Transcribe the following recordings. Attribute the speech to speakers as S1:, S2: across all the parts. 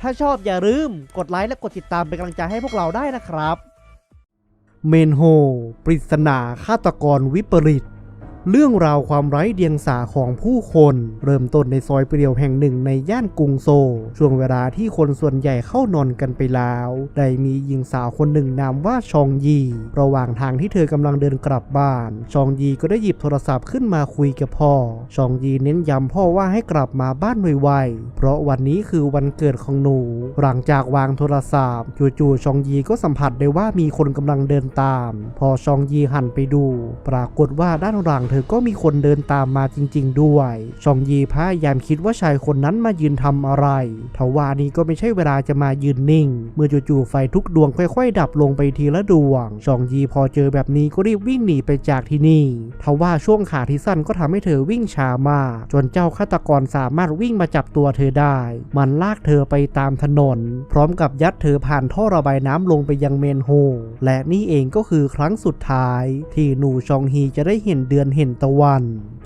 S1: ถ้าชอบอย่าลืมกดไลค์และกดติดตามเป็นกำลังใจให้พวกเราได้นะครับ เมนโฮปริศนาฆาตกรวิปริต เรื่องราวความไร้เดียงสาของผู้คน เริ่มต้นในซอยเปรียวแห่งหนึ่งในย่านกรุงโซลช่วงเวลาที่คนส่วนใหญ่เข้านอนกันไปแล้ว ได้มีหญิงสาวคนหนึ่งนามว่าชองยี ระหว่างทางที่เธอกำลังเดินกลับบ้าน ชองยีก็ได้หยิบโทรศัพท์ขึ้นมาคุยกับพ่อ ชองยีเน้นย้ำพ่อว่าให้กลับมาบ้านไวๆเพราะวันนี้คือวันเกิดของหนู หลังจากวางโทรศัพท์จู่ๆชองยีก็สัมผัสได้ว่ามีคนกำลังเดินตาม พอชองยีหันไปดู ปรากฏว่าด้านหลังเธอก็มีคนเดินตามมาจริง ๆ ด้วยชองยีพยายามคิดว่าชายคนนั้นมายืนทำอะไรทว่านี้ก็ไม่ใช่เวลาจะมายืนนิ่ง เมื่อจู่ๆไฟทุกดวงค่อยๆ ดับลงไปทีละดวงชองยีพอเจอแบบนี้ก็รีบวิ่งหนีไปจากที่นี่ทว่าช่วงขาที่สั้นก็ทำให้เธอวิ่งช้ามาก จนเจ้าฆาตกรสามารถวิ่งมาจับตัวเธอได้ มันลากเธอไปตามถนน พร้อมกับยัดเธอผ่านท่อระบายน้ำลงไปยังเมนโฮและนี่เองก็คือครั้งสุดท้าย ที่หนูชองฮีจะได้เห็นเดือนเห็นตะวัน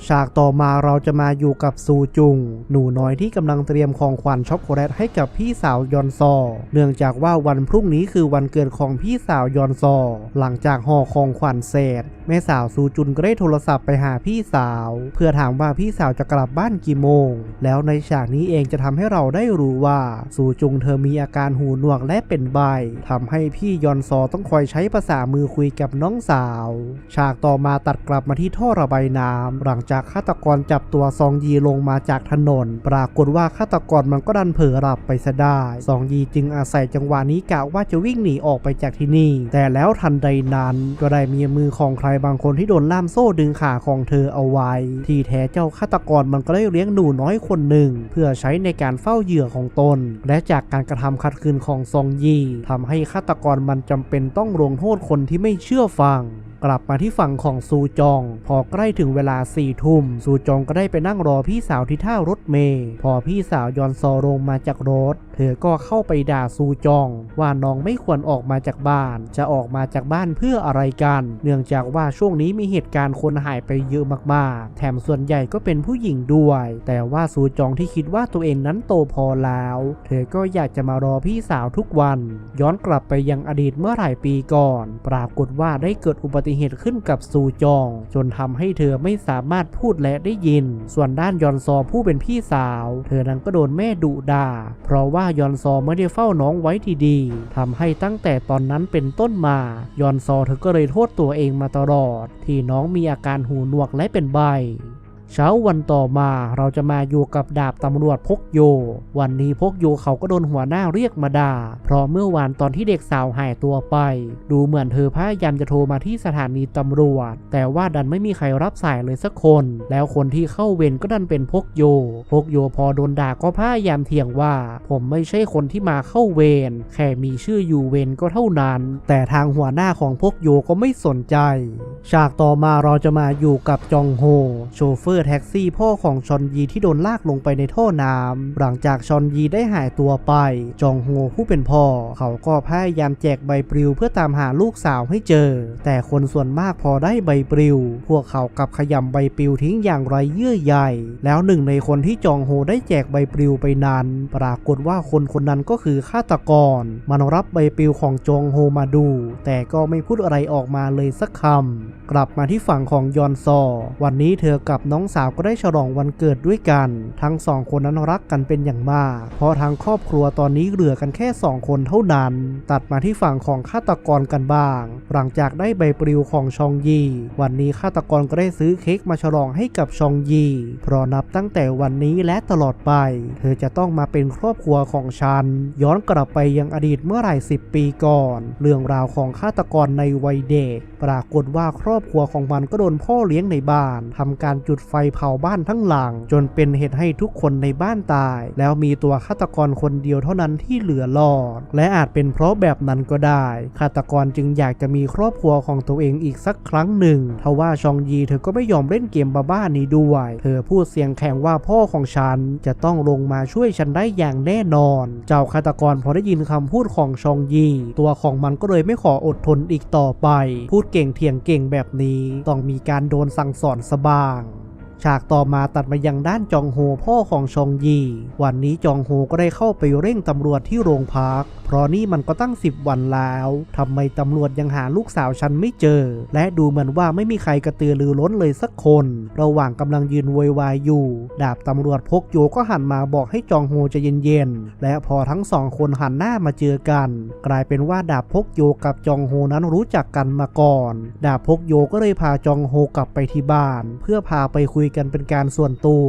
S1: ฉากต่อมาเราจะมาอยู่กับซูจุง หนูน้อยที่กำลังเตรียมของขวัญช็อกโกแลตให้กับพี่สาวยอนซอ เนื่องจากว่าวันพรุ่งนี้คือวันเกิดของพี่สาวยอนซอ หลังจากห่อของขวัญเสร็จแม่สาวซูจุนก็ได้โทรศัพท์ไปหาพี่สาว เพื่อถามว่าพี่สาวจะกลับบ้านกี่โมง แล้วในฉากนี้เองจะทำให้เราได้รู้ว่าซูจุงเธอมีอาการหูหนวกและเป็นใบทำให้พี่ยอนซอต้องคอยใช้ภาษามือคุยกับน้องสาว ฉากต่อมาตัดกลับมาที่ท่อระบายน้ำหลังจากจากฆาตกรจับตัวซองยีลงมาจากถนน ปรากฏว่าฆาตกรมันก็ดันเผลอหลับไปซะได้ซองยีจึงอาศัยจังหวะนี้กะว่าจะวิ่งหนีออกไปจากที่นี่ แต่แล้วทันใดนั้นก็ได้มีมือของใครบางคนที่โดนล่ามโซ่ดึงขาของเธอเอาไว้ ที่แท้เจ้าฆาตกรมันก็ได้เลี้ยงหนูน้อยคนหนึ่ง เพื่อใช้ในการเฝ้าเหยื่อของตน และจากการกระทำขัดขืนของซองยีทำให้ฆาตกรมันจำเป็นต้องลงโทษคนที่ไม่เชื่อฟัง กลับมาที่ฝั่งของซูจอง พอใกล้ถึงเวลาสี่ทุ่มซูจองก็ได้ไปนั่งรอพี่สาวที่ท่ารถเมย์พอพี่สาวยอนซอลงมาจากรถเธอก็เข้าไปด่าซูจอง ว่าน้องไม่ควรออกมาจากบ้าน จะออกมาจากบ้านเพื่ออะไรกัน เนื่องจากว่าช่วงนี้มีเหตุการณ์คนหายไปเยอะมากๆ แถมส่วนใหญ่ก็เป็นผู้หญิงด้วย แต่ว่าซูจองที่คิดว่าตัวเองนั้นโตพอแล้ว เธอก็อยากจะมารอพี่สาวทุกวัน ย้อนกลับไปยังอดีตเมื่อหลายปีก่อน ปรากฏว่าได้เกิดอุบัติเหตุขึ้นกับซูจอง จนทำให้เธอไม่สามารถพูดและได้ยิน ส่วนด้านยอนซอผู้เป็นพี่สาว เธอนั้นก็โดนแม่ดุด่า เพราะว่ายอนซอไม่ได้เฝ้าน้องไว้ที่ดีทำให้ตั้งแต่ตอนนั้นเป็นต้นมา ยอนซอเธอก็เลยโทษตัวเองมาตลอด ที่น้องมีอาการหูหนวกและเป็นใบ เช้าวันต่อมาเราจะมาอยู่กับดาบตำรวจพกโย วันนี้พกโยเขาก็โดนหัวหน้าเรียกมาด่า เพราะเมื่อวานตอนที่เด็กสาวหายตัวไป ดูเหมือนเธอพยายามจะโทรมาที่สถานีตำรวจ แต่ว่าดันไม่มีใครรับสายเลยสักคน แล้วคนที่เข้าเวรก็ดันเป็นพกโย พกโยพอโดนด่าก็พยายามเถียงว่า ผมไม่ใช่คนที่มาเข้าเวรแค่มีชื่ออยู่เวรก็เท่านั้น แต่ทางหัวหน้าของพกโยก็ไม่สนใจ ฉากต่อมาเราจะมาอยู่กับจองโฮ โชเฟอร์แท็กซี่พ่อของชอนยีที่โดนลากลงไปในท่อน้ำหลังจากชอนยีได้หายตัวไป จองโฮผู้เป็นพ่อ เขาก็พยายามแจกใบปลิวเพื่อตามหาลูกสาวให้เจอ แต่คนส่วนมากพอได้ใบปลิว พวกเขากลับขยำใบปลิวทิ้งอย่างไรเยื่อใยแล้วหนึ่งในคนที่จองโฮได้แจกใบปลิวไปนั้น ปรากฏว่าคนคนนั้นก็คือฆาตกร มันรับใบปลิวของจองโฮมาดู แต่ก็ไม่พูดอะไรออกมาเลยสักคำกลับมาที่ฝั่งของยอนซอ วันนี้เธอกับน้องสาวก็ได้ฉลองวันเกิดด้วยกัน ทั้งสองคนนั้นรักกันเป็นอย่างมาก เพราะทางครอบครัวตอนนี้เหลือกันแค่สองคนเท่านั้น ตัดมาที่ฝั่งของฆาตกรกันบ้าง หลังจากได้ใบปลิวของชองยี วันนี้ฆาตกรก็ได้ซื้อเค้กมาฉลองให้กับชองยี เพราะนับตั้งแต่วันนี้และตลอดไป เธอจะต้องมาเป็นครอบครัวของฉัน ย้อนกลับไปยังอดีตเมื่อหลายสิบปีก่อน เรื่องราวของฆาตกรในวัยเด็ก ปรากฏว่าครอบครัวของมันก็โดนพ่อเลี้ยงในบ้านทำการจุดไฟเผาบ้านทั้งหลัง จนเป็นเหตุให้ทุกคนในบ้านตาย แล้วมีตัวฆาตกรคนเดียวเท่านั้นที่เหลือรอด และอาจเป็นเพราะแบบนั้นก็ได้ ฆาตกรจึงอยากจะมีครอบครัวของตัวเองอีกสักครั้งหนึ่งทว่าชองยีเธอก็ไม่ยอมเล่นเกมบ้าๆนี้ด้วย เธอพูดเสียงแข็งว่าพ่อของฉันจะต้องลงมาช่วยฉันได้อย่างแน่นอน เจ้าฆาตกรพอได้ยินคำพูดของชองยี ตัวของมันก็เลยไม่ขออดทนอีกต่อไป พูดเก่งเถียงเก่งแบบนี้ ต้องมีการโดนสั่งสอนสบ้าง ฉากต่อมาตัดมายังด้านจองโฮพ่อของชองยี วันนี้จองโฮก็ได้เข้าไปเร่งตำรวจที่โรงพัก เพราะนี่มันก็ตั้ง 10 วันแล้วทำไมตำรวจยังหาลูกสาวฉันไม่เจอ และดูเหมือนว่าไม่มีใครกระตือรือร้นเลยสักคน ระหว่างกำลังยืนโวยวายอยู่ ดาบตำรวจพกโยก็หันมาบอกให้จองโฮใจะเย็นๆ และพอทั้งสองคนหันหน้ามาเจอกัน กลายเป็นว่าดาบพกโยกับจองโฮนั้นรู้จักกันมาก่อน ดาบพกโยก็เลยพาจองโฮกลับไปที่บ้าน เพื่อพาไปคุยกันเป็นการส่วนตัว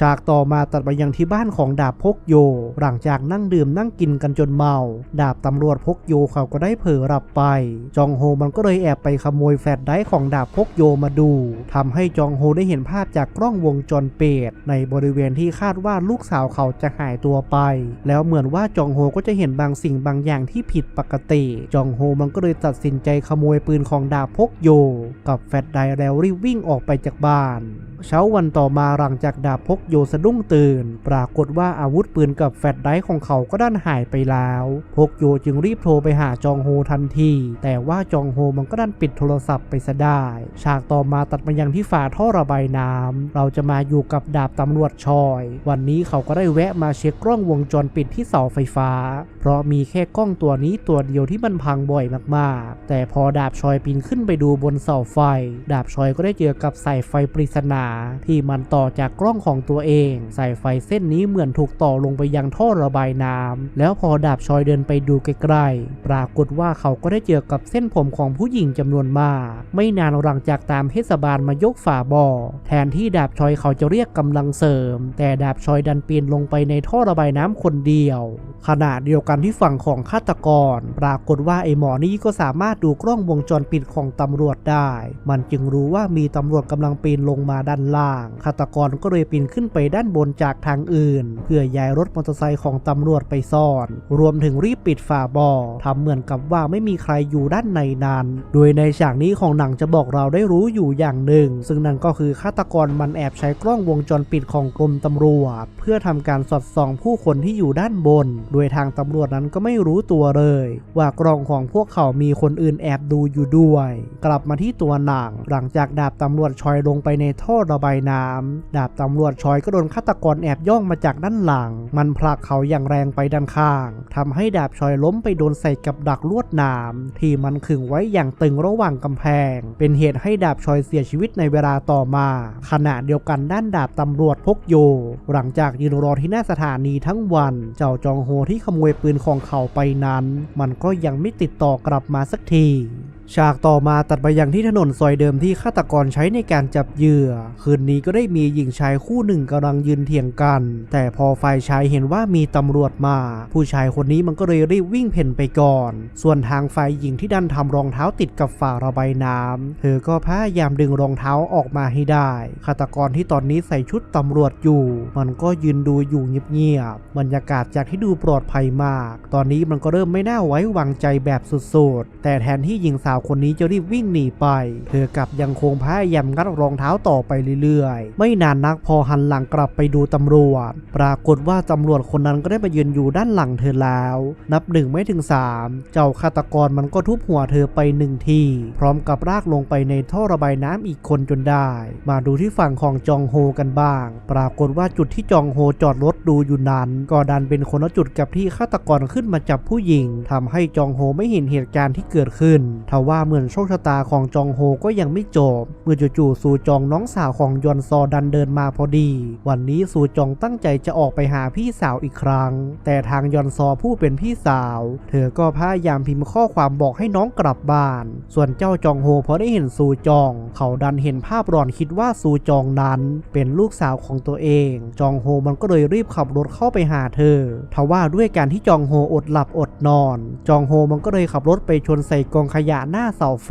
S1: ฉากต่อมาตัดไปยังที่บ้านของดาบพกโย หลังจากนั่งดื่มนั่งกินกันจนเมา ดาบตำรวจพกโยเขาก็ได้เผลอหลับไป จองโฮมันก็เลยแอบไปขโมยแฟลชไดร์ของดาบพกโยมาดูทำให้จองโฮได้เห็นภาพจากกล้องวงจรปิดในบริเวณที่คาดว่าลูกสาวเขาจะหายตัวไป แล้วเหมือนว่าจองโฮก็จะเห็นบางสิ่งบางอย่างที่ผิดปกติ จองโฮมันก็เลยตัดสินใจขโมยปืนของดาบพกโย กับแฟลชไดร์แล้วรีบวิ่งออกไปจากบ้าน เช้าวันต่อมาหลังจากดาบพกโยสะดุ้งตื่น ปรากฏว่าอาวุธปืนกับแฟลชไดร์ของเขาก็ด้านหายไปแล้วพกโยจึงรีบโทรไปหาจองโฮทันที แต่ว่าจองโฮมันก็ดันปิดโทรศัพท์ไปซะได้ ฉากต่อมาตัดมายังที่ฝาท่อระบายน้ำเราจะมาอยู่กับดาบตำรวจชอย วันนี้เขาก็ได้แวะมาเช็คกล้องวงจรปิดที่เสาไฟฟ้า เพราะมีแค่กล้องตัวนี้ตัวเดียวที่มันพังบ่อยมากๆ แต่พอดาบชอยปีนขึ้นไปดูบนเสาไฟ ดาบชอยก็ได้เจอกับสายไฟปริศนา ที่มันต่อจากกล้องของตัวเองสายไฟเส้นนี้เหมือนถูกต่อลงไปยังท่อระบายน้ำแล้วพอดาบชอยเดินไปดูใกล้ๆ ปรากฏว่าเขาก็ได้เจอกับเส้นผมของผู้หญิงจำนวนมาก ไม่นานหลังจากตามเทศบาลมายกฝาบ่อ แทนที่ดาบชอยเขาจะเรียกกำลังเสริม แต่ดาบชอยดันปีนลงไปในท่อระบายน้ำคนเดียว ขณะเดียวกันที่ฝั่งของฆาตกร ปรากฏว่าไอหมอนี่ก็สามารถดูกล้องวงจรปิดของตำรวจได้ มันจึงรู้ว่ามีตำรวจกำลังปีนลงมาด้านล่าง ฆาตกรก็เลยปีนขึ้นไปด้านบนจากทางอื่น เพื่อย้ายรถมอเตอร์ไซค์ของตำรวจไปซ่อน รวมถึงรีบปิดฝาบ่อทำเหมือนกับว่าไม่มีใครอยู่ด้านในนั้น โดยในฉากนี้ของหนังจะบอกเราได้รู้อยู่อย่างหนึ่ง ซึ่งนั่นก็คือฆาตกรมันแอบใช้กล้องวงจรปิดของกรมตำรวจ เพื่อทำการสอดส่องผู้คนที่อยู่ด้านบน โดยทางตำรวจนั้นก็ไม่รู้ตัวเลย ว่ากล้องของพวกเขามีคนอื่นแอบดูอยู่ด้วย กลับมาที่ตัวหนัง หลังจากดาบตำรวจชอยลงไปในท่อระบายน้ำดาบตำรวจชอยก็โดนฆาตกรแอบย่องมาจากด้านหลัง มันผลักเขาอย่างแรงไปด้านข้างทำให้ดาบชอยล้มไปโดนใส่กับดักลวดหนามที่มันขึงไว้อย่างตึงระหว่างกำแพง เป็นเหตุให้ดาบชอยเสียชีวิตในเวลาต่อมา ขณะเดียวกันด้านดาบตำรวจพกโย หลังจากยืนรอที่หน้าสถานีทั้งวัน เจ้าจองโฮที่ขโมยปืนของเขาไปนั้น มันก็ยังไม่ติดต่อกลับมาสักที ฉากต่อมาตัดไปยังที่ถนนซอยเดิมที่ฆาตกรใช้ในการจับเหยื่อ คืนนี้ก็ได้มีหญิงชายคู่หนึ่งกำลังยืนเถียงกัน แต่พอฝ่ายชายเห็นว่ามีตำรวจมา ผู้ชายคนนี้มันก็เลยรีบวิ่งเพ่นไปก่อน ส่วนทางฝ่ายหญิงที่ดันทำรองเท้าติดกับฝาระบายน้ำเธอก็พยายามดึงรองเท้าออกมาให้ได้ฆาตกรที่ตอนนี้ใส่ชุดตำรวจอยู่ มันก็ยืนดูอยู่เงียบๆบรรยากาศจากที่ดูปลอดภัยมาก ตอนนี้มันก็เริ่มไม่น่าไว้วางใจแบบสุดๆ แต่แทนที่หญิงสาวคนนี้จะรีบวิ่งหนีไป เธอกลับยังคงพยายามงัดรองเท้าต่อไปเรื่อยๆ ไม่นานนักพอหันหลังกลับไปดูตำรวจ ปรากฏว่าตำรวจคนนั้นก็ได้มายืนอยู่ด้านหลังเธอแล้ว นับหนึ่งไม่ถึงสามเจ้าฆาตกรมันก็ทุบหัวเธอไปหนึ่งทีพร้อมกับรากลงไปในท่อระบายน้ำอีกคนจนได้ มาดูที่ฝั่งของจองโฮกันบ้าง ปรากฏว่าจุดที่จองโฮจอดรถดูอยู่นั้น ก็ดันเป็นคนละจุดกับที่ฆาตกรขึ้นมาจับผู้หญิงทำให้จองโฮไม่เห็นเหตุการณ์ที่เกิดขึ้นทว่าเหมือนโชคชะตาของจองโฮก็ยังไม่จบ เมื่อจู่ๆซูจองน้องสาวของยอนซอดันเดินมาพอดี วันนี้ซูจองตั้งใจจะออกไปหาพี่สาวอีกครั้ง แต่ทางยอนซอผู้เป็นพี่สาว เธอก็พยายามพิมพ์ข้อความบอกให้น้องกลับบ้าน ส่วนเจ้าจองโฮพอได้เห็นซูจอง เขาดันเห็นภาพร้อนคิดว่าซูจองนั้น เป็นลูกสาวของตัวเอง จองโฮมันก็เลยรีบขับรถเข้าไปหาเธอทว่าด้วยการที่จองโฮอดหลับอดนอน จองโฮมันก็เลยขับรถไปชนใส่กองขยะหน้าน้าเสาไฟ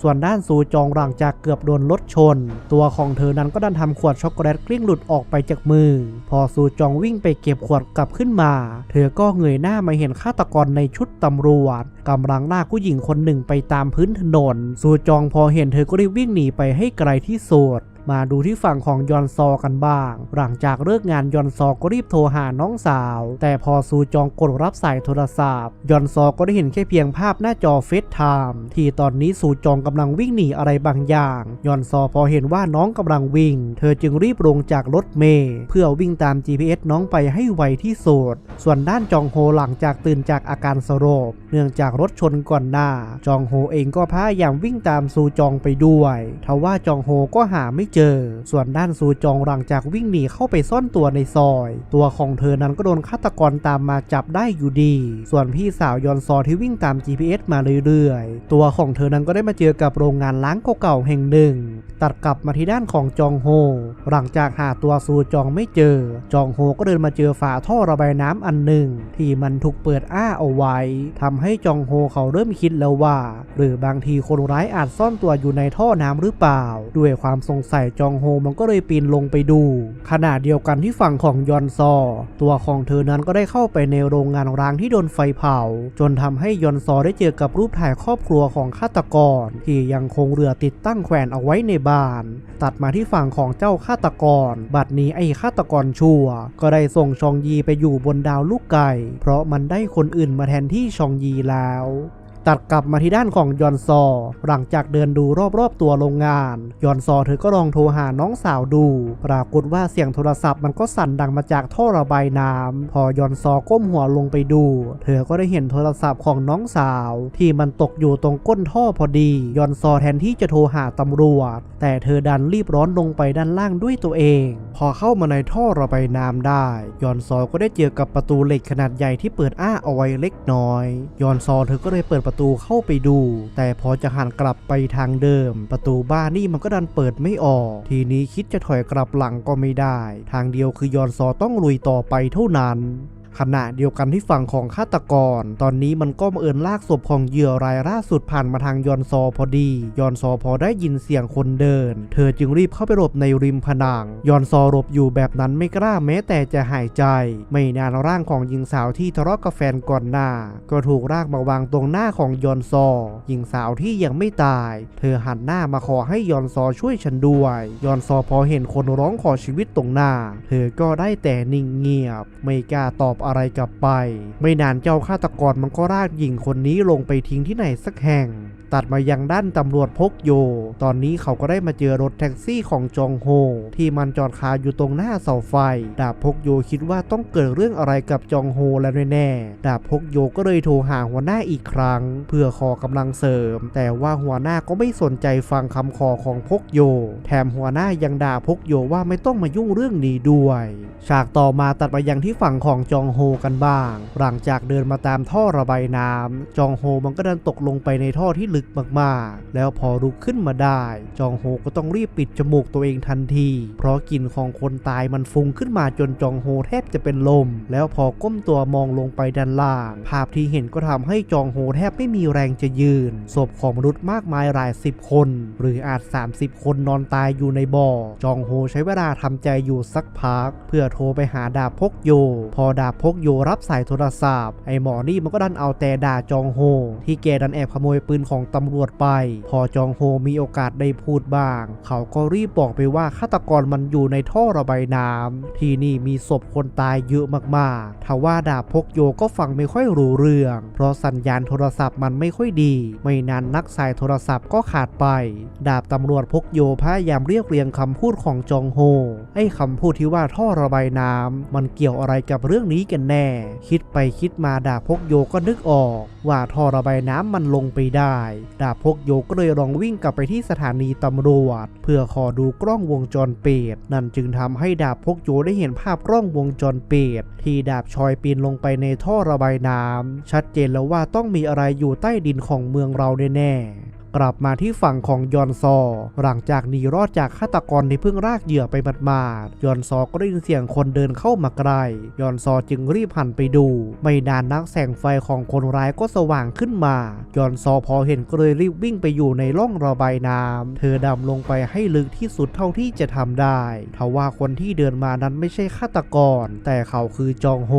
S1: ส่วนด้านซูจองหลังจากเกือบโดนรถชน ตัวของเธอนั้นก็ดันทำขวดช็อกโกแลตกลิ้งหลุดออกไปจากมือ พอซูจองวิ่งไปเก็บขวดกลับขึ้นมา เธอก็เงยหน้ามาเห็นฆาตกรในชุดตำรวจกำลังลากผู้หญิงคนหนึ่งไปตามพื้นถนน ซูจองพอเห็นเธอก็รีบวิ่งหนีไปให้ไกลที่สุด มาดูที่ฝั่งของยอนซอกันบ้าง หลังจากเลิกงานยอนซอก็รีบโทรหาน้องสาว แต่พอซูจองกดรับสายโทรศัพท์ ยอนซอก็ได้เห็นแค่เพียงภาพหน้าจอเฟซไทม์ที่ตอนนี้ซูจองกำลังวิ่งหนีอะไรบางอย่าง ยอนซอพอเห็นว่าน้องกำลังวิ่ง เธอจึงรีบลงจากรถเมล์เพื่อวิ่งตาม GPS น้องไปให้ไวที่สุดส่วนด้านจองโฮหลังจากตื่นจากอาการสลบเนื่องจากรถชนก่อนหน้า จองโฮเองก็พยายามวิ่งตามซูจองไปด้วยทว่าจองโฮก็หาไม่เจอ ส่วนด้านซูจองหลังจากวิ่งหนีเข้าไปซ่อนตัวในซอย ตัวของเธอนั้นก็โดนฆาตกรตามมาจับได้อยู่ดี ส่วนพี่สาวยอนซอที่วิ่งตาม GPS มาเรื่อยๆ ตัวของเธอนั้นก็ได้มาเจอกับโรงงานล้างเก่าๆแห่งหนึ่ง ตัดกลับมาที่ด้านของจองโฮ หลังจากหาตัวซูจองไม่เจอ จองโฮก็เดินมาเจอฝาท่อระบายน้ำอันหนึ่ง ที่มันถูกเปิดอ้าเอาไว้ทำให้จองโฮเขาเริ่มคิดแล้วว่า หรือบางทีคนร้ายอาจซ่อนตัวอยู่ในท่อน้ำหรือเปล่า ด้วยความสงสัยจองโฮมันก็เลยปีนลงไปดู ขณะเดียวกันที่ฝั่งของยอนซอ ตัวของเธอนั้นก็ได้เข้าไปในโรงงานร้างที่โดนไฟเผา จนทำให้ยอนซอได้เจอกับรูปถ่ายครอบครัวของฆาตกร ที่ยังคงเรือติดตั้งแขวนเอาไว้ในบ้าน ตัดมาที่ฝั่งของเจ้าฆาตกร บัดนี้ไอ้ฆาตกรชั่ว ก็ได้ส่งชองยีไปอยู่บนดาวลูกไก่ เพราะมันได้คนอื่นมาแทนที่ชองยีแล้ว ตัดกลับมาที่ด้านของยอนซอ หลังจากเดินดูรอบๆตัวโรงงาน ยอนซอเธอก็ลองโทรหาน้องสาวดู ปรากฏว่าเสียงโทรศัพท์มันก็สั่นดังมาจากท่อระบายน้ำพอยอนซอก้มหัวลงไปดู เธอก็ได้เห็นโทรศัพท์ของน้องสาว ที่มันตกอยู่ตรงก้นท่อพอดี ยอนซอแทนที่จะโทรหาตำรวจ แต่เธอดันรีบร้อนลงไปด้านล่างด้วยตัวเอง พอเข้ามาในท่อระบายน้ำได้ ยอนซอก็ได้เจอกับประตูเหล็กขนาดใหญ่ที่เปิดอ้าเอาไว้เล็กน้อย ยอนซอเธอก็เลยเปิดประประตูเข้าไปดู แต่พอจะหันกลับไปทางเดิม ประตูบ้านนี่มันก็ดันเปิดไม่ออก ทีนี้คิดจะถอยกลับหลังก็ไม่ได้ ทางเดียวคือ ยอนซอต้องลุยต่อไปเท่านั้น ขณะเดียวกันที่ฝั่งของฆาตกร ตอนนี้มันก็มาเอินลากศพของเหยื่อรายล่าสุดผ่านมาทางยอนซอพอดี ยอนซอพอได้ยินเสียงคนเดิน เธอจึงรีบเข้าไปหลบในริมผนัง ยอนซอหลบอยู่แบบนั้นไม่กล้าแม้แต่จะหายใจ ไม่นานร่างของหญิงสาวที่ทะเลาะกับแฟนก่อนหน้า ก็ถูกรากมาวางตรงหน้าของยอนซอ หญิงสาวที่ยังไม่ตาย เธอหันหน้ามาขอให้ยอนซอช่วยฉันด้วย ยอนซอพอเห็นคนร้องขอชีวิตตรงหน้า เธอก็ได้แต่นิ่งเงียบ ไม่กล้าตอบอะไรกลับไป ไม่นานเจ้าฆาตกรมันก็รากหญิงคนนี้ลงไปทิ้งที่ไหนสักแห่ง ตัดมายังด้านตำรวจพกโย ตอนนี้เขาก็ได้มาเจอรถแท็กซี่ของจองโฮ ที่มันจอดคาอยู่ตรงหน้าเสาไฟ ดาบพกโยคิดว่าต้องเกิดเรื่องอะไรกับจองโฮแล้วแน่ๆดาบพกโยก็เลยโทรหาหัวหน้าอีกครั้ง เพื่อขอกำลังเสริม แต่ว่าหัวหน้าก็ไม่สนใจฟังคำขอของพกโย แถมหัวหน้ายังด่าพกโยว่าไม่ต้องมายุ่งเรื่องนี้ด้วย ฉากต่อมาตัดไปยังที่ฝั่งของจองโฮกันบ้าง หลังจากเดินมาตามท่อระบายน้ำจองโฮมันก็เดินตกลงไปในท่อที่ลึกมากๆ แล้วพอลุกขึ้นมาได้ จองโฮก็ต้องรีบปิดจมูกตัวเองทันที เพราะกลิ่นของคนตายมันฟุ้งขึ้นมาจนจองโฮแทบจะเป็นลม แล้วพอก้มตัวมองลงไปด้านล่าง ภาพที่เห็นก็ทำให้จองโฮแทบไม่มีแรงจะยืน ศพของมนุษย์มากมายหลายสิบคน หรืออาจ 30 คนนอนตายอยู่ในบ่อ จองโฮใช้เวลาทำใจอยู่สักพัก เพื่อโทรไปหาดาบพกโย พอดาบพกโยรับสายโทรศัพท์ ไอหมอนี่มันก็ดันเอาแต่ด่าจองโฮ ที่แกดันแอบขโมยปืนของตำรวจไป พอจองโฮมีโอกาสได้พูดบ้าง เขาก็รีบบอกไปว่าฆาตกรมันอยู่ในท่อระบายน้ำที่นี่มีศพคนตายเยอะมากๆทว่าดาบพกโยก็ฟังไม่ค่อยรู้เรื่อง เพราะสัญญาณโทรศัพท์มันไม่ค่อยดี ไม่นานนักสายโทรศัพท์ก็ขาดไป ดาบตำรวจพกโยพยายามเรียบเรียงคำพูดของจองโฮ ไอ้คำพูดที่ว่าท่อระบายน้ำมันเกี่ยวอะไรกับเรื่องนี้กันแน่ คิดไปคิดมาดาบพกโยก็นึกออก ว่าท่อระบายน้ำมันลงไปได้ดาบพกโยก็เลยลองวิ่งกลับไปที่สถานีตำรวจ เพื่อขอดูกล้องวงจรปิดนั่นจึงทำให้ดาบพกโยได้เห็นภาพกล้องวงจรปิดที่ดาบชอยปีนลงไปในท่อระบายน้ำชัดเจนแล้วว่าต้องมีอะไรอยู่ใต้ดินของเมืองเราแน่ๆ กลับมาที่ฝั่งของยอนซอ หลังจากหนีรอดจากฆาตกรที่เพิ่งรากเหยื่อไปมาดๆยอนซอก็ได้ยินเสียงคนเดินเข้ามาใกล้ยอนซอจึงรีบหันไปดู ไม่นานนักแสงไฟของคนร้ายก็สว่างขึ้นมายอนซอพอเห็นก็เลยรีบวิ่งไปอยู่ในร่องระบายน้ำเธอดำลงไปให้ลึกที่สุดเท่าที่จะทำได้ทว่าคนที่เดินมานั้นไม่ใช่ฆาตกร แต่เขาคือจองโฮ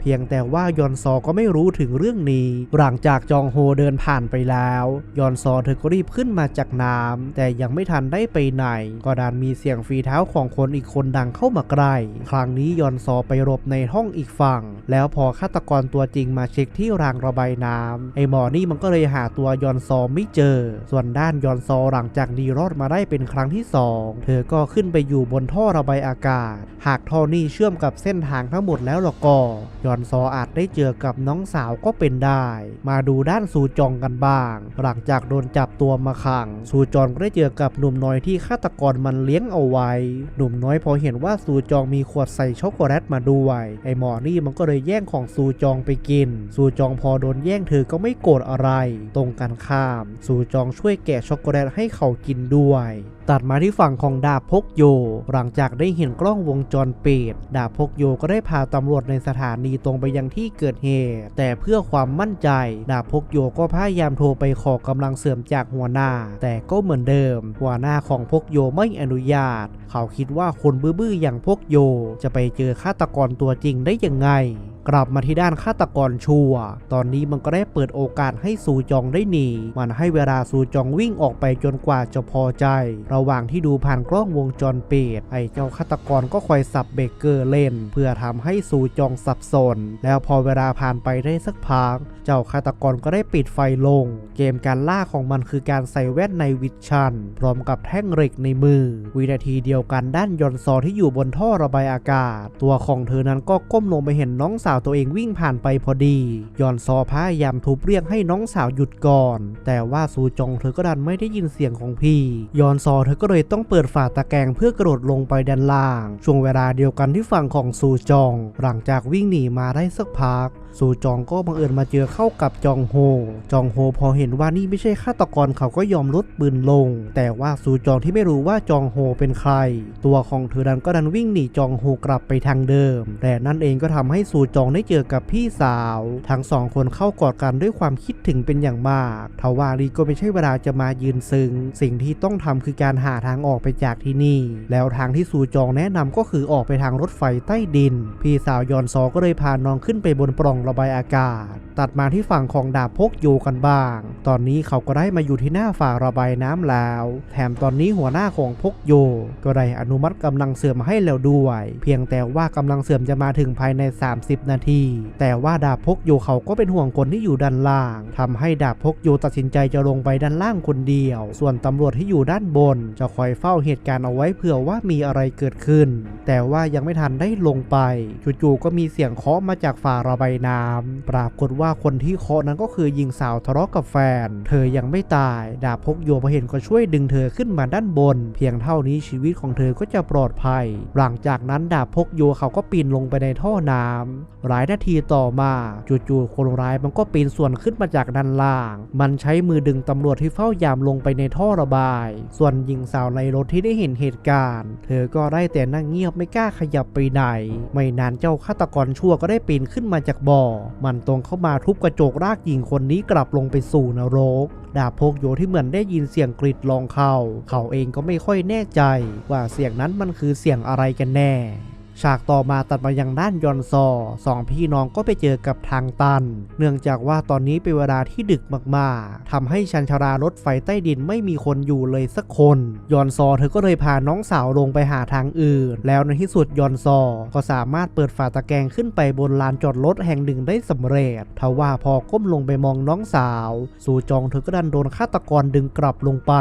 S1: เพียงแต่ว่ายอนซอก็ไม่รู้ถึงเรื่องนี้ หลังจากจองโฮเดินผ่านไปแล้ว ยอนซอเธอกรีบขึ้นมาจากน้ำแต่ยังไม่ทันได้ไปไหน ก็ดันมีเสียงฝีเท้าของคนอีกคนดังเข้ามาใกล้ครั้งนี้ยอนซอไปหลบในห้องอีกฝั่ง แล้วพอฆาตกรตัวจริงมาเช็คที่รางระบายน้ำไอหมอนี่มันก็เลยหาตัวยอนซอไม่เจอ ส่วนด้านยอนซอหลังจากดีรอดมาได้เป็นครั้งที่สองเธอก็ขึ้นไปอยู่บนท่อระบายอากาศ หากท่อนี้เชื่อมกับเส้นทางทั้งหมดแล้วล่ะก็ยอนซออาจได้เจอกับน้องสาวก็เป็นได้ มาดูด้านซูจองกันบ้าง หลังจากโดนจับตัวมาขังซูจองก็ได้เจอกับหนุ่มน้อยที่ฆาตกรมันเลี้ยงเอาไว้ หนุ่มน้อยพอเห็นว่าซูจองมีขวดใส่ช็อกโกแลตมาด้วยไอหมอนี่มันก็เลยแย่งของซูจองไปกิน ซูจองพอโดนแย่งเธอก็ไม่โกรธอะไร ตรงกันข้าม ซูจองช่วยแกะช็อกโกแลตให้เขากินด้วยตัดมาที่ฝั่งของดาบพกโย หลังจากได้เห็นกล้องวงจรปิดดาบพกโยก็ได้พาตำรวจในสถานีตรงไปยังที่เกิดเหตุ แต่เพื่อความมั่นใจ ดาบพกโยก็พยายามโทรไปขอกำลังเสริมจากหัวหน้า แต่ก็เหมือนเดิม หัวหน้าของพกโยไม่อนุญาต เขาคิดว่าคนบื้อๆอย่างพกโย จะไปเจอฆาตกรตัวจริงได้ยังไง กลับมาที่ด้านฆาตกรชัว ตอนนี้มันก็ได้เปิดโอกาสให้ซูจองได้หนี มันให้เวลาซูจองวิ่งออกไปจนกว่าจะพอใจ ระหว่างที่ดูผ่านกล้องวงจรปิด ไอ้เจ้าฆาตกรก็คอยสับเบรกเกอร์เล่น เพื่อทำให้ซูจองสับสน แล้วพอเวลาผ่านไปได้สักพัก เจ้าฆาตกรก็ได้ปิดไฟลง เกมการล่าของมันคือการใส่แว่นในวิชันพร้อมกับแท่งเหล็กในมือ วินาทีเดียวกันด้านยอนซอที่อยู่บนท่อระบายอากาศ ตัวของเธอนั้นก็ก้มลงไปเห็นน้องสาวาวตัวเองวิ่งผ่านไปพอดี ยอนซอพยายามทุบเรียกให้น้องสาวหยุดก่อน แต่ว่าซูจองเธอก็ดันไม่ได้ยินเสียงของพี่ ยอนซอเธอก็เลยต้องเปิดฝาตะแกรงเพื่อกระโดดลงไปด้านล่าง ช่วงเวลาเดียวกันที่ฝั่งของซูจองหลังจากวิ่งหนีมาได้สักพัก ซูจองก็บังเอิญมาเจอเข้ากับจองโฮ จองโฮพอเห็นว่านี่ไม่ใช่ฆาตกรเขาก็ยอมลดปืนลง แต่ว่าซูจองที่ไม่รู้ว่าจองโฮเป็นใคร ตัวของเธอดันก็ดันวิ่งหนีจองโฮกลับไปทางเดิม แต่นั่นเองก็ทำให้ซูจองได้เจอกับพี่สาว ทั้งสองคนเข้ากอดกันด้วยความคิดถึงเป็นอย่างมากทว่าลีก็ไม่ใช่เวลาจะมายืนซึงสิ่งที่ต้องทำคือการหาทางออกไปจากที่นี่ แล้วทางที่ซูจองแนะนำก็คือออกไปทางรถไฟใต้ดิน พี่สาวยอนซอก็เลยพาน้องขึ้นไปบนปล่องระบายอากาศ ตัดมาที่ฝั่งของดาบพกโยกันบ้าง ตอนนี้เขาก็ได้มาอยู่ที่หน้าฝ่าระบายน้ำแล้ว แถมตอนนี้หัวหน้าของพกโย ก็ได้อนุมัติกำลังเสื่อมให้แล้วด้วย เพียงแต่ว่ากำลังเสื่อมจะมาถึงภายใน 30 นาที แต่ว่าดาบพกโยเขาก็เป็นห่วงคนที่อยู่ด้านล่างทำให้ดาบพกโยตัดสินใจจะลงไปด้านล่างคนเดียว ส่วนตำรวจที่อยู่ด้านบน จะคอยเฝ้าเหตุการณ์เอาไว้เผื่อว่ามีอะไรเกิดขึ้น แต่ว่ายังไม่ทันได้ลงไปจู่ๆก็มีเสียงเคาะมาจากฝาระบายน้ำปรากฏว่าคนที่เคาะนั้นก็คือหญิงสาวทะเลาะกับแฟน เธอยังไม่ตาย ดาบพกโยพอเห็นก็ช่วยดึงเธอขึ้นมาด้านบน เพียงเท่านี้ชีวิตของเธอก็จะปลอดภัย หลังจากนั้นดาบพกโยเขาก็ปีนลงไปในท่อน้ำหลายนาทีต่อมาจู่ๆคนร้ายมันก็ปีนส่วนขึ้นมาจากด้านล่าง มันใช้มือดึงตำรวจที่เฝ้ายามลงไปในท่อระบาย ส่วนหญิงสาวในรถที่ได้เห็นเหตุการณ์ เธอก็ได้แต่นั่งเงียบไม่กล้าขยับไปไหน ไม่นานเจ้าฆาตกรชั่วก็ได้ปีนขึ้นมาจากบ่อมันตรงเข้ามาทุบกระจกรากหญิงคนนี้กลับลงไปสู่นรก ดาบพกโยที่เหมือนได้ยินเสียงกรีดร้องเข้าเขาเองก็ไม่ค่อยแน่ใจ ว่าเสียงนั้นมันคือเสียงอะไรกันแน่ ฉากต่อมาตัดมายังด้านยอนซอสองพี่น้องก็ไปเจอกับทางตัน เนื่องจากว่าตอนนี้เป็นเวลาที่ดึกมากๆทำให้ชันชารารถไฟใต้ดินไม่มีคนอยู่เลยสักคน ยอนซอเธอก็เลยพาน้องสาวลงไปหาทางอื่น แล้วในที่สุดยอนซอก็สามารถเปิดฝาตะแกรงขึ้นไปบนลานจอดรถแห่งหนึ่งได้สำเร็จทว่าพอก้มลงไปมองน้องสาว สู่จองเธอก็ดันโดนฆาตกรดึงกลับลงไป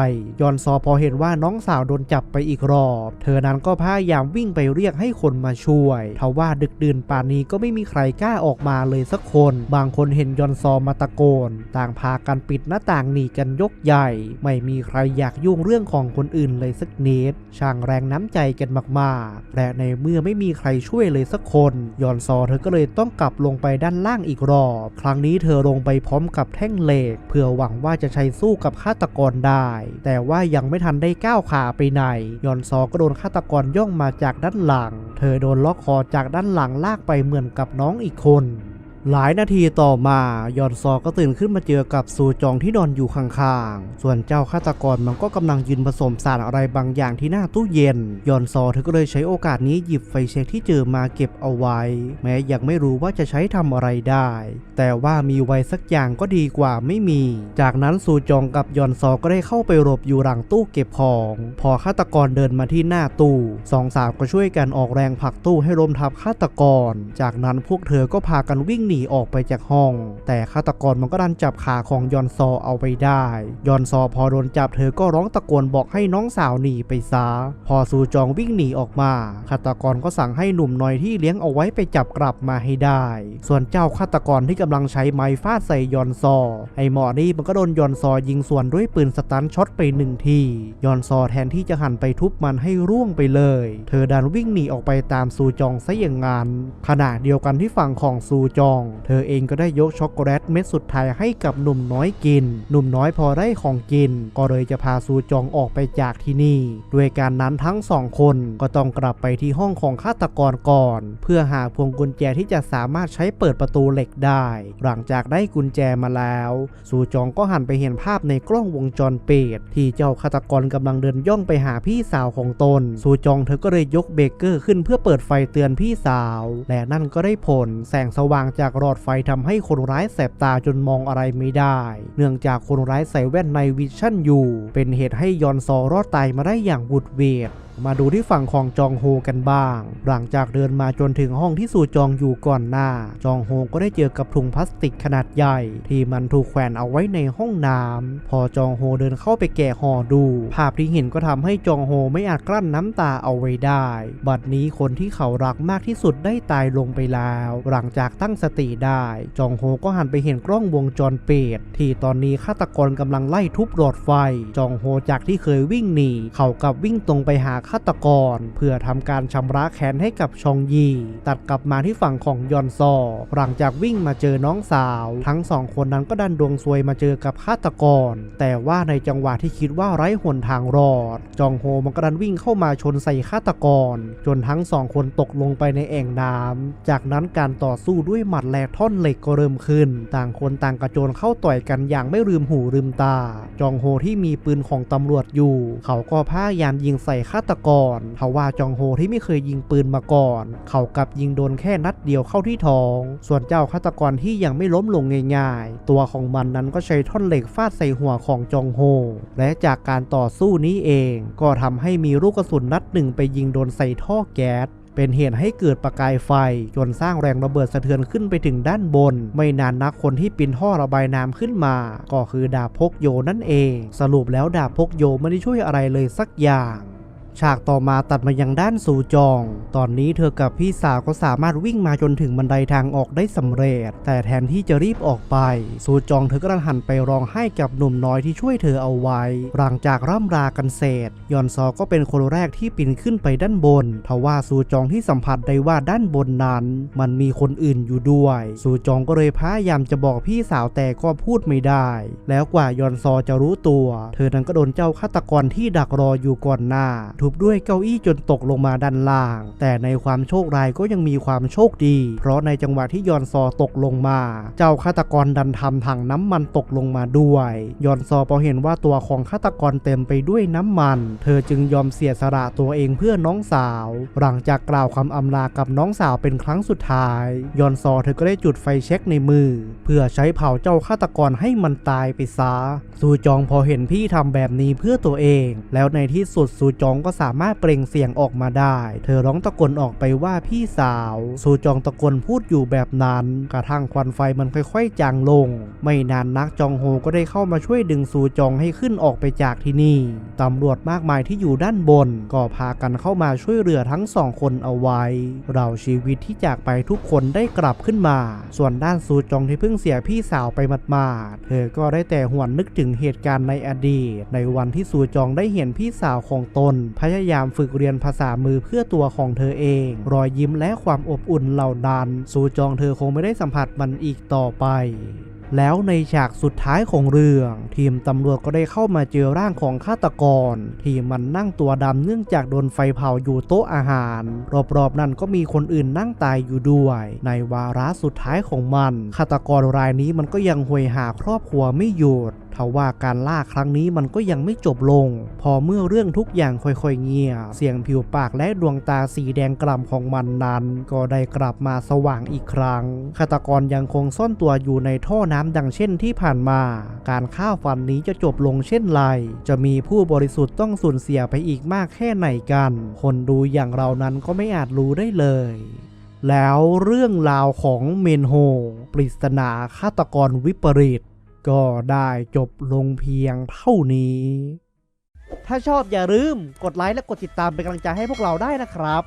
S1: ยอนซอพอเห็นว่าน้องสาวโดนจับไปอีกรอบ เธอนั้นก็พยายามวิ่งไปเรียกให้คนมาช่วยทว่าดึกดื่นป่านนี้ก็ไม่มีใครกล้าออกมาเลยสักคน บางคนเห็นยอนซอมาตะโกน ต่างพากันปิดหน้าต่างหนีกันยกใหญ่ ไม่มีใครอยากยุ่งเรื่องของคนอื่นเลยสักนิดช่างแรงน้ำใจกันมากๆ และในเมื่อไม่มีใครช่วยเลยสักคน ยอนซอเธอก็เลยต้องกลับลงไปด้านล่างอีกรอบ ครั้งนี้เธอลงไปพร้อมกับแท่งเหล็ก เพื่อหวังว่าจะใช้สู้กับฆาตกรได้ แต่ว่ายังไม่ทันได้ก้าวขาไปไหน ยอนซอก็โดนฆาตกรย่องมาจากด้านหลัง เธอโดนล็อกคอจากด้านหลังลากไปเหมือนกับน้องอีกคน หลายนาทีต่อมายอนซอก็ตื่นขึ้นมาเจอกับซูจองที่นอนอยู่ข้างๆ ส่วนเจ้าฆาตกรมันก็กำลังยืนผสมสารอะไรบางอย่างที่หน้าตู้เย็น ยอนซอเธอก็เลยใช้โอกาสนี้หยิบไฟเช็คที่เจอมาเก็บเอาไว้ แม้ยังไม่รู้ว่าจะใช้ทำอะไรได้ แต่ว่ามีไว้สักอย่างก็ดีกว่าไม่มี จากนั้นซูจองกับยอนซอก็ได้เข้าไปหลบอยู่หลังตู้เก็บของ พอฆาตกรเดินมาที่หน้าตู้สองสาวก็ช่วยกันออกแรงผลักตู้ให้ล้มทับฆาตกร จากนั้นพวกเธอก็พากันวิ่งหนีออกไปจากห้อง แต่ฆาตกรมันก็ดันจับขาของยอนซอเอาไปได้ ยอนซอพอโดนจับเธอก็ร้องตะโกนบอกให้น้องสาวหนีไปซะ พอซูจองวิ่งหนีออกมาฆาตกรก็สั่งให้หนุ่มน้อยที่เลี้ยงเอาไว้ไปจับกลับมาให้ได้ ส่วนเจ้าฆาตกรที่กำลังใช้ไม้ฟาดใส่ยอนซอ ไอหมอนี่มันก็โดนยอนซอยิงส่วนด้วยปืนสตันช็อตไปหนึ่งที ยอนซอแทนที่จะหันไปทุบมันให้ร่วงไปเลย เธอดันวิ่งหนีออกไปตามซูจองซะอย่างงันขณะเดียวกันที่ฝั่งของซูจองเธอเองก็ได้ยกช็อกโกแลตเม็ดสุดท้ายให้กับหนุ่มน้อยกิน หนุ่มน้อยพอได้ของกิน ก็เลยจะพาซูจองออกไปจากที่นี่ ด้วยการนั้นทั้งสองคนก็ต้องกลับไปที่ห้องของฆาตกรก่อน เพื่อหาพวงกุญแจที่จะสามารถใช้เปิดประตูเหล็กได้ หลังจากได้กุญแจมาแล้ว ซูจองก็หันไปเห็นภาพในกล้องวงจรปิดที่เจ้าฆาตกรกำลังเดินย่องไปหาพี่สาวของตน ซูจองเธอก็เลยยกเบเกอร์ขึ้นเพื่อเปิดไฟเตือนพี่สาว และนั่นก็ได้ผลแสงสว่างจากหลอดไฟทำให้คนร้ายแสบตาจนมองอะไรไม่ได้ เนื่องจากคนร้ายใส่แว่นในวิชั่นอยู่ เป็นเหตุให้ยอนซอรอดตายมาได้อย่างบุดเวดมาดูที่ฝั่งของจองโฮกันบ้าง หลังจากเดินมาจนถึงห้องที่สู่จองอยู่ก่อนหน้า จองโฮก็ได้เจอกับถุงพลาสติกขนาดใหญ่ ที่มันถูกแขวนเอาไว้ในห้องน้ำพอจองโฮเดินเข้าไปแกะห่อดู ภาพที่เห็นก็ทำให้จองโฮไม่อาจกลั้นน้ำตาเอาไว้ได้ บัดนี้คนที่เขารักมากที่สุดได้ตายลงไปแล้ว หลังจากตั้งสติได้ จองโฮก็หันไปเห็นกล้องวงจรปิดที่ตอนนี้ฆาตกรกำลังไล่ทุบหลอดไฟ จองโฮจากที่เคยวิ่งหนีเขากลับวิ่งตรงไปหาฆาตกร เพื่อทำการชำระแค้นให้กับชองยี ตัดกลับมาที่ฝั่งของยอนซอ หลังจากวิ่งมาเจอน้องสาว ทั้งสองคนนั้นก็ดันดวงซวยมาเจอกับฆาตกร แต่ว่าในจังหวะที่คิดว่าไร้หนทางรอด จองโฮมันก็ดันวิ่งเข้ามาชนใส่ฆาตกร จนทั้งสองคนตกลงไปในแอ่งน้ำจากนั้นการต่อสู้ด้วยหมัดแหละท่อนเหล็กก็เริ่มขึ้น ต่างคนต่างกระโจนเข้าต่อยกันอย่างไม่ลืมหูลืมตาจองโฮที่มีปืนของตำรวจอยู่ เขาก็พยายามยิงใส่ฆาตกรทว่าจองโฮที่ไม่เคยยิงปืนมาก่อน เขากลับยิงโดนแค่นัดเดียวเข้าที่ท้อง ส่วนเจ้าฆาตกรที่ยังไม่ล้มลงง่ายๆ ตัวของมันนั้นก็ใช้ท่อนเหล็กฟาดใส่หัวของจองโฮ และจากการต่อสู้นี้เอง ก็ทำให้มีลูกกระสุนนัดหนึ่งไปยิงโดนใส่ท่อแก๊ส เป็นเหตุให้เกิดประกายไฟ จนสร้างแรงระเบิดสะเทือนขึ้นไปถึงด้านบน ไม่นานนักคนที่ปีนท่อระบายน้ำขึ้นมา ก็คือดาบพกโยนั่นเอง สรุปแล้วดาบพกโยไม่ได้ช่วยอะไรเลยสักอย่าง ฉากต่อมาตัดมายังด้านซูจอง ตอนนี้เธอกับพี่สาวก็สามารถวิ่งมาจนถึงบันไดทางออกได้สำเร็จ แต่แทนที่จะรีบออกไป ซูจองเธอก็ดันหันไปร้องไห้กับหนุ่มน้อยที่ช่วยเธอเอาไว้ หลังจากร่ำรากันเสร็จยอนซอก็เป็นคนแรกที่ปีนขึ้นไปด้านบน ทว่าซูจองที่สัมผัสได้ว่าด้านบนนั้น มันมีคนอื่นอยู่ด้วย ซูจองก็เลยพยายามจะบอกพี่สาวแต่ก็พูดไม่ได้ แล้วกว่ายอนซอจะรู้ตัว เธอนั้นก็โดนเจ้าฆาตกรที่ดักรออยู่ก่อนหน้าทุบด้วยเก้าอี้จนตกลงมาด้านล่าง แต่ในความโชคร้ายก็ยังมีความโชคดี เพราะในจังหวะที่ยอนซอตกลงมา เจ้าฆาตกรดันทำถังน้ำมันตกลงมาด้วย ยอนซอพอเห็นว่าตัวของฆาตกรเต็มไปด้วยน้ำมัน เธอจึงยอมเสียสละตัวเองเพื่อน้องสาว หลังจากกล่าวคำอำลากับน้องสาวเป็นครั้งสุดท้าย ยอนซอเธอก็ได้จุดไฟเช็คในมือ เพื่อใช้เผาเจ้าฆาตกรให้มันตายไปซะ ซูจองพอเห็นพี่ทำแบบนี้เพื่อตัวเอง แล้วในที่สุดซูจองก็สามารถเปล่งเสียงออกมาได้ เธอร้องตะโกนออกไปว่าพี่สาว ซูจองตะโกนพูดอยู่แบบนั้นกระทั่งควันไฟมันค่อยๆจางลง ไม่นานนักจองโฮก็ได้เข้ามาช่วยดึงซูจองให้ขึ้นออกไปจากที่นี่ ตำรวจมากมายที่อยู่ด้านบน ก็พากันเข้ามาช่วยเหลือทั้งสองคนเอาไว้ เราชีวิตที่จากไปทุกคนได้กลับขึ้นมา ส่วนด้านซูจองที่เพิ่งเสียพี่สาวไปมาดๆเธอก็ได้แต่หวนนึกถึงเหตุการณ์ในอดีต ในวันที่ซูจองได้เห็นพี่สาวของตนพยายามฝึกเรียนภาษามือเพื่อตัวของเธอเอง รอยยิ้มและความอบอุ่นเหล่านั้นซูจองเธอคงไม่ได้สัมผัสมันอีกต่อไปแล้วในฉากสุดท้ายของเรื่อง ทีมตำรวจก็ได้เข้ามาเจอร่างของฆาตกร ที่มันนั่งตัวดำเนื่องจากโดนไฟเผาอยู่โต๊ะอาหาร รอบๆนั้นก็มีคนอื่นนั่งตายอยู่ด้วย ในวาระสุดท้ายของมันฆาตกรรายนี้มันก็ยังหวยหาครอบครัวไม่หยุด ทว่าการล่าครั้งนี้มันก็ยังไม่จบลง พอเมื่อเรื่องทุกอย่างค่อยๆเงียบเสียงผิวปากและดวงตาสีแดงกล่ำของมันนั้น ก็ได้กลับมาสว่างอีกครั้งฆาตกรยังคงซ่อนตัวอยู่ในท่อน้ำดังเช่นที่ผ่านมา การฆ่าฟันนี้จะจบลงเช่นไร จะมีผู้บริสุทธิ์ต้องสูญเสียไปอีกมากแค่ไหนกัน คนดูอย่างเรานั้นก็ไม่อาจรู้ได้เลยแล้วเรื่องราวของเมนโฮ ปริศนาฆาตกรวิปริต ก็ได้จบลงเพียงเท่านี้ ถ้าชอบอย่าลืมกดไลค์และกดติดตามเป็นกำลังใจให้พวกเราได้นะครับ